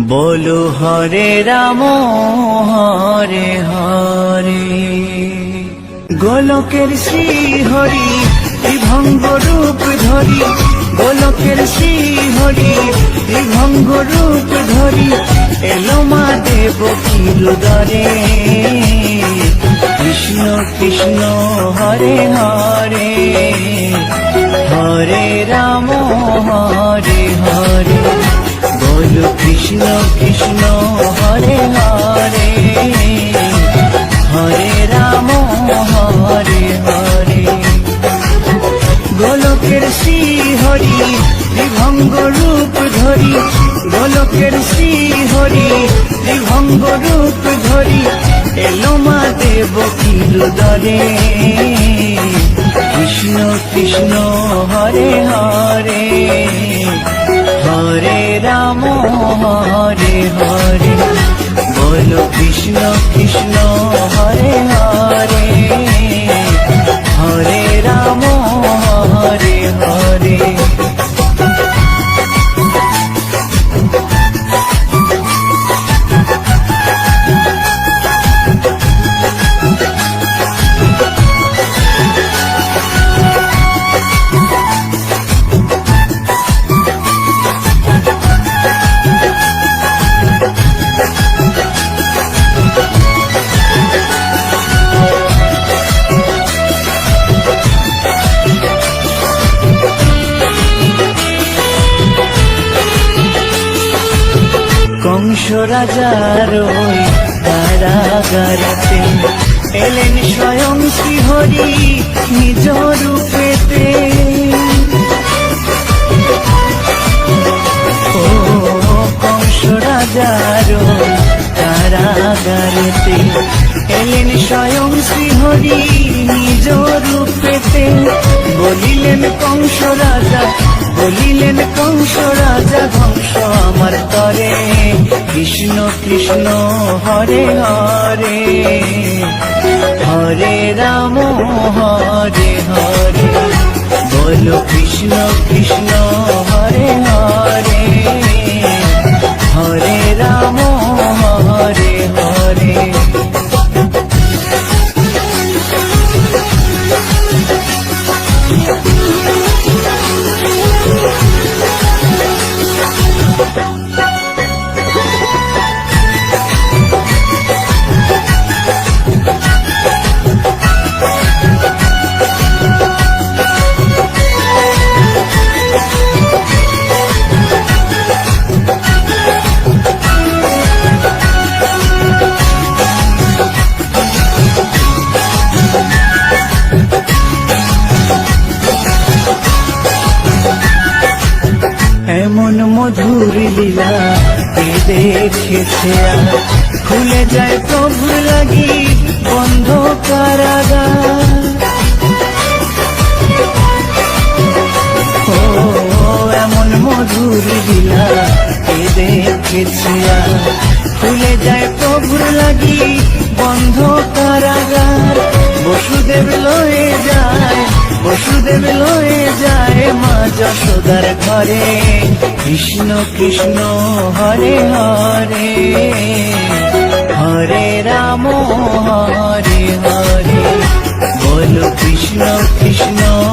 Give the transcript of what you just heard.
বলো হরে রাম, হরে হরে। গোলকের শ্রী হরি ত্রিভঙ্গ রূপ ধরি। গোলকের শ্রী হরি ত্রিভঙ্গ রূপ ধরি। এলো মা দেব কিরুদরে কৃষ্ণ কৃষ্ণ, হরে হরে। হরে রাম, হরে হরে। বল কৃষ্ণ কৃষ্ণ, হরে হরে। হরে রাম, হরে হরে। গোলকের শ্রী হরি ত্রিভঙ্গ রূপ ধরি। গোলকের শ্রী হরি ত্রিভঙ্গ রূপ ধরি। এলো মা দেব কিরুদরে কৃষ্ণ কৃষ্ণ, হরে হরে। রাম হরে হরে। বলো কৃষ্ণ কৃষ্ণ হরে হরে। কংস রাজার ওই কারাগারেতে এলেন স্বয়ং শ্রীহরি নিজ রূপেতে। ও কংস রাজার ওই কারাগারেতে এলেন স্বয়ং শ্রীহরি নিজ রূপেতে। বলিলেন কংস রাজা, বলিলেন কংস রাজা ধ্বংস আমার তরে। কৃষ্ণ কৃষ্ণ হরে হরে। হরে রাম হরে হরে। বলো কৃষ্ণ কৃষ্ণ মধুর লীলা দেখেছে খুলে যায় প্রভু লাগি বন্ধ কারাগার। এমন মধুর লীলা দেখেছে খুলে যায় প্রভুর লাগি বন্ধ কারাগার। বসুদেব লয়ে যায় বসুদেব লয়ে যায় মা যশোদার ঘরে। কৃষ্ণ কৃষ্ণ, হরে হরে হরে রাম, হরে হরে। বলো কৃষ্ণ কৃষ্ণ